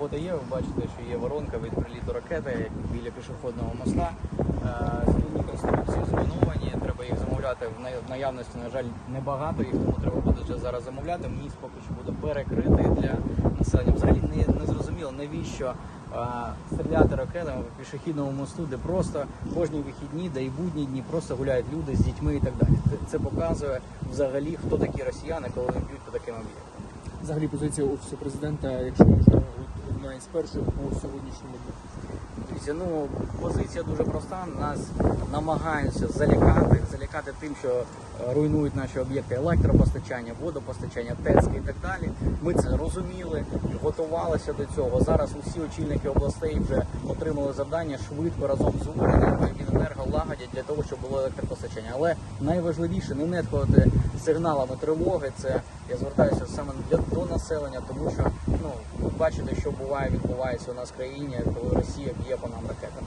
Фото є, ви бачите, що є воронка від приліту ракети біля пішохідного моста. Е, Спільні конструкції зруйновані, треба їх замовляти в наявності, на жаль, небагато, їх тому треба буде вже зараз замовляти. Міст поки що буде перекритий для населення. Взагалі не, не зрозуміло, навіщо е, стріляти ракетами по пішохідному мосту, де просто кожні вихідні, де і будні дні просто гуляють люди з дітьми і так далі. Це показує взагалі, хто такі росіяни, коли вони б'ють по таким об'єктам. Взагалі позиція офісу президента, якщо можна, одна із перших по сьогоднішньому дню. Дивіться, ну позиція дуже проста. Нас намагаються залякати, залякати тим, що е, руйнують наші об'єкти електропостачання, водопостачання, ТЕЦки і так далі. Ми це розуміли, готувалися до цього. Зараз усі очільники областей вже отримали завдання швидко разом з урядом і лагодять для того, щоб було електропостачання. Але найважливіше не нехтувати сигналами тривоги. Це я звертаюся саме до населення, тому що ну бачите, що буває, відбувається у нас в країні, коли Росія б'є по нам ракетами.